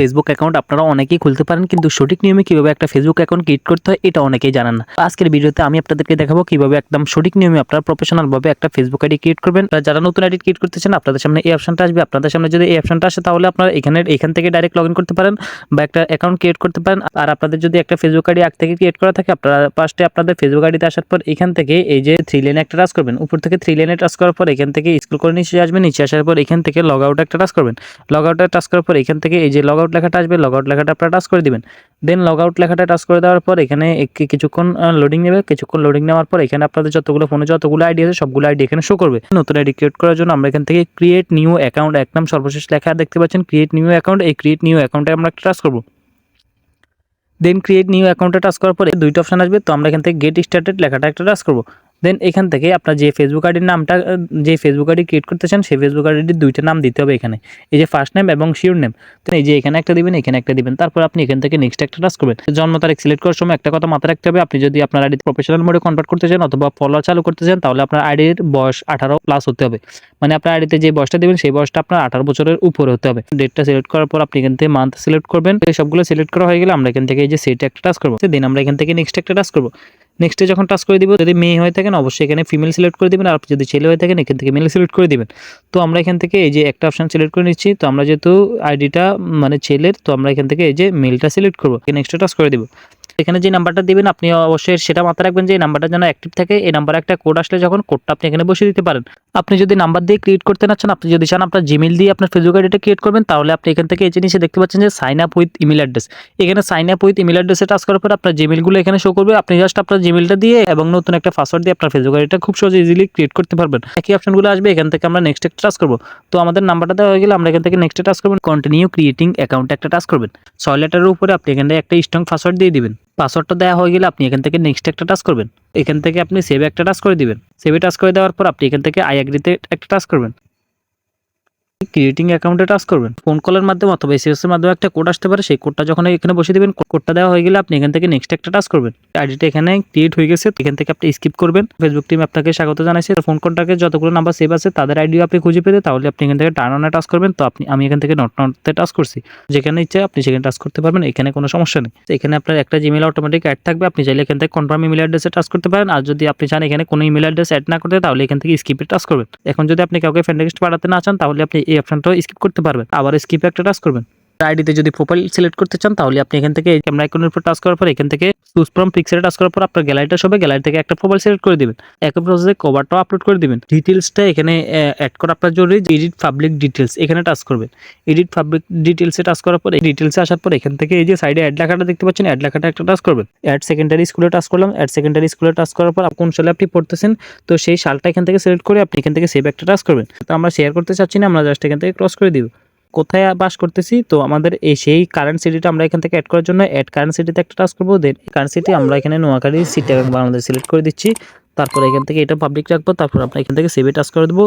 Facebook account আপনারা অনেকেই খুলতে পারেন, কিন্তু সঠিক নিয়মে কীভাবে একটা ফেসবুক অ্যাকাউন্ট ক্রিয়েট করতে হয়, এটা অনেকেই জানেন না। আজকের ভিডিওতে আমি আপনাদেরকে দেখাবো কীভাবে একদম সঠিক নিয়মে আপনারা প্রফেশনাল ভাবে একটা ফেসবুক আইডি ক্রিয়েট করবেন। যারা নতুন আইডি ক্রিয়েট করতেছেন, আপনাদের সামনে এই অপশনটা আসবে। আপনাদের সামনে যদি এই অপশনটা আসে, তাহলে আপনারা এখানে, এখান থেকে ডাইরেক্ট লগ করতে পারেন বা একটা অ্যাকাউন্ট ক্রিয়েট করতে পারেন। আর আপনাদের যদি একটা ফেসবুক আইডি আগ থেকে ক্রিয়েট করা থাকে, আপনারা ফার্স্টে আপনাদের ফেসবুক আইডিতে আসার পর এখান থেকে এই যে থ্রি লাইনে একটা টাচ করবেন। উপর থেকে থ্রি লাইনে টাচ করার পর এখান থেকে স্ক্রল করে নিচে আসবেন। নিচে আসার পর এখান থেকে লগ আউট একটা টাচ করবেন। লগ আউটে টাচ করার পর এখান থেকে এই যে লগ আউট লেখাটা আসবে লগ আউট লেখাটা আপনারা টাচ করে দিবেন। দেন লগ আউট লেখাটা টাচ করে দেওয়ার পর এখানে এক- কিছুক্ষণ লোডিং নেবে। কিছুক্ষণ লোডিং নেওয়ার পর এখানে আপনাদের যতগুলো ফোনে যতগুলো আইডি আছে, সবগুলো আইডি এখানে শো করবে। নতুন আইডি ক্রিয়েট করার জন্য আমরা এখান থেকে ক্রিয়েট নিউ অ্যাকাউন্ট একদম সর্বশেষ লেখা দেখতে পাচ্ছেন ক্রিয়েট নিউ অ্যাকাউন্ট এই ক্রিয়েট নিউ অ্যাকাউন্টে আমরা টাচ করব। দেন ক্রিয়েট নিউ অ্যাকাউন্টে টাচ করার পরে দুইটা অপশন আসবে, তো আমরা এখান থেকে গেট স্টার্টেড লেখাটা একটা টাচ করব। দেন এখান থেকে আপনার যে ফেসবুক আইডির নামটা যে ফেসবুক আইডি ক্রিয়েট করতে চান, সেই ফেসবুক আইডির দুইটা নাম দিতে হবে এখানে। এই যে ফার্স্ট নেম এবং শিওর নেম তো এই যে এখানে একটা দিবেন, এখানে একটা দিবেন। তারপর আপনি এখান থেকে নেক্সট একটা টাচ করবেন। জন্ম তারিখ সিলেক্ট করার সময় একটা কথা মাথায় রাখতে হবে। আপনি যদি আপনার আইডি প্রফেশনাল মোডে কনভার্ট করতে চান অথবা ফলোয়ার চালু করতে চান, তাহলে আপনার আইডির বয়স আঠারো প্লাস হতে হবে। মানে আপনার আইডিতে যে বয়সটা দেবেন, সেই বয়সটা আপনার আঠারো বছরের উপরে হতে হবে। ডেটটা সিলেক্ট করার পর আপনি এখান থেকে মান্থ সিলেক্ট করবেন। এই সবগুলো সিলেক্ট করা হয়ে গেলে আমরা এখান থেকে এই যে সেটা একটা টাচ করব। দেন আমরা এখান থেকে নেক্সট একটা টাচ করব। নেক্সটে যখন টাচ করে দিব, যদি মেয়ে হয়ে থাকেন, অবশ্যই এখানে ফিমেল সিলেক্ট করে দেবেন, আর যদি ছেলে হয়ে থাকেন, এখান থেকে মেল সিলেক্ট করে দেবেন। তো আমরা এখান থেকে এই যে একটা অপশান সিলেক্ট করে নিচ্ছি, তো আমরা যেহেতু আইডিটা মানে ছেলের, তো আমরা এখান থেকে এই যে মেলটা সিলেক্ট করব নেক্সটে টাচ করে দেবো। এখানে যে নাম্বারটা দেবেন, আপনি অবশ্যই সেটা মাথায় রাখবেন যে এই নাম্বারটা যেন অ্যাক্টিভ থাকে, এই নাম্বারে একটা কোড আসলে যখন কোডটা আপনি এখানে বসিয়ে দিতে পারেন আপনি যদি নাম্বার দিয়ে ক্রিয়েট করতে না চান, আপনি যদি চান আপনার জিমেল দিয়ে আপনার ফেসবুক আইডিটা ক্রিয়েট করবেন, তাহলে আপনি এখান থেকে এই জিনিসে দেখতে পাচ্ছেন যে sign up with email address এখানে সাইন আপ উইথ ইমেল অ্যাড্রেসে টাচ করার পর আপনার জিমেলগুলো এখানে শো করবে। আপনি জাস্ট আপনার জিমেলটা দিয়ে এবং নতুন একটা পাসওয়ার্ড দিয়ে আপনার ফেসবুক আইডিটা খুব সহজে ইজিলি ক্রিয়েট করতে পারবেন। একই অপশনগুলো আসবে, এখান থেকে আমরা নেক্সট একটা টাচ করব। তো আমাদের নাম্বারটা দেওয়া হয়ে গেলে আমরা এখান থেকে নেক্সট টাচ করবেন কন্টিনিউ ক্রিয়েটিং অ্যাকাউন্ট একটা টাচ করবেন। ছয় লেটারের উপরে আপনি এখান একটা স্ট্রং পাসওয়ার্ড দিয়ে দিবেন। পাসওয়ার্ডটা দেওয়া হয়ে গেলে আপনি এখান থেকে নেক্সট একটা টাচ করবেন। এখান থেকে আপনি সেভে একটা টাচ করে দিবেন। সেভে টাচ করে দেওয়ার পর আপনি এখান থেকে আই অ্যাগ্রিতে একটা টাচ করবেন। ক্রিয়েটিং অ্যাকাউন্টে টাচ করবেন। ফোন কলের মাধ্যমে অথবা এসএস এর মাধ্যমে একটা কোড আসতে পারে, সেই কোডটা যখন এখানে বসে দিবেন কোডটা দেওয়া হয়ে গেলে আপনি এখান থেকে নেক্সট একটা টাচ করবেন। আইডিটা এখানে ক্রিয়েট হয়ে গেছে এখান থেকে আপনি স্কিপ করবেন। ফেসবুক টিম আপনাকে স্বাগত জানাইছে। ফোন কন্ট্যাক্টে যতগুলো নাম্বার সেভ আছে, তাদের আইডিও আপনি খুঁজে পেতে তাহলে আপনি এখান থেকে টার্ন অনে টাচ করবেন। তো আপনি, আমি এখান থেকে নট নটতে টাচ করছি। যেখানে ইচ্ছে আপনি সেখানে টাচ করতে পারবেন, এখানে কোনো সমস্যা নেই। এখানে আপনার একটা জিমেল অটোমেটিক অ্যাড থাকবে, আপনি চাইলে এখান থেকে কনফার্ম ইমেল অ্যাড্রেসে টাচ করতে পারেন। আর যদি আপনি চান এখানে কোনো ইমেল অ্যাড্রেস অ্যাড না করতে, তাহলে এখান থেকে স্কিপে টাচ করবেন। এখন যদি আপনি কাউকে ফ্রেন্ড রিকোয়েস্ট পাঠাতে না চান, তাহলে আপনি এই অপশানটাও স্কিপ করতে পারবেন। আবার স্কিপে একটা টাচ করবেন। আইডিতে যদি প্রোফাইল সিলেক্ট করতে চান, তাহলে আপনি এখান থেকে ক্যামেরা আইকনের উপর টাচ করার পর, এখান থেকে চুজ ফ্রম পিক্সেলে টাচ করার পর আপনার গ্যালারিটা সবে গ্যালারি থেকে একটা প্রোফাইল সিলেক্ট করে দিবেন। একই প্রসেসে কভারটাও আপলোড করে দিবেন। ডিটেলসটা এখানে অ্যাড করা আপনার জরুরি। এডিট পাবলিক ডিটেলস এখানে টাচ করবেন। এডিট পাবলিক ডিটেলসে টাচ করার পর ডিটেলসে আসার পর, এখান থেকে এই যে সাইডে অ্যাড লেখাটা দেখতে পাচ্ছেন অ্যাড লেখাটা একটা টাচ করবেন। অ্যাড সেকেন্ডারি স্কুলে টাচ করলাম। অ্যাড সেকেন্ডারি স্কুলে টাচ করার পর কোন সালে আপনি পড়তেছেন, তো সেই সালটা এখান থেকে সিলেক্ট করে আপনি এখান থেকে সেভ একটা টাচ করবেন। তো আমরা শেয়ার করতে চাচ্ছি না, আমরা জাস্ট এখান থেকে ক্রস করে দিব। কোথায় বাস করতেছি? তো আমাদের এই সেই কারেন্ট সিটিটা আমরা এখান থেকে অ্যাড করার জন্য অ্যাড কারেন্ট সিটিতে একটা টাচ করব। দেন কারেন্ট সিটি আমরা এখানে নোয়াখালী সিটি আমাদের সিলেক্ট করে দিচ্ছি। তারপর এখান থেকে এটা পাবলিক রাখব। তারপর আমরা এখান থেকে সেভে টাচ করে দেবো।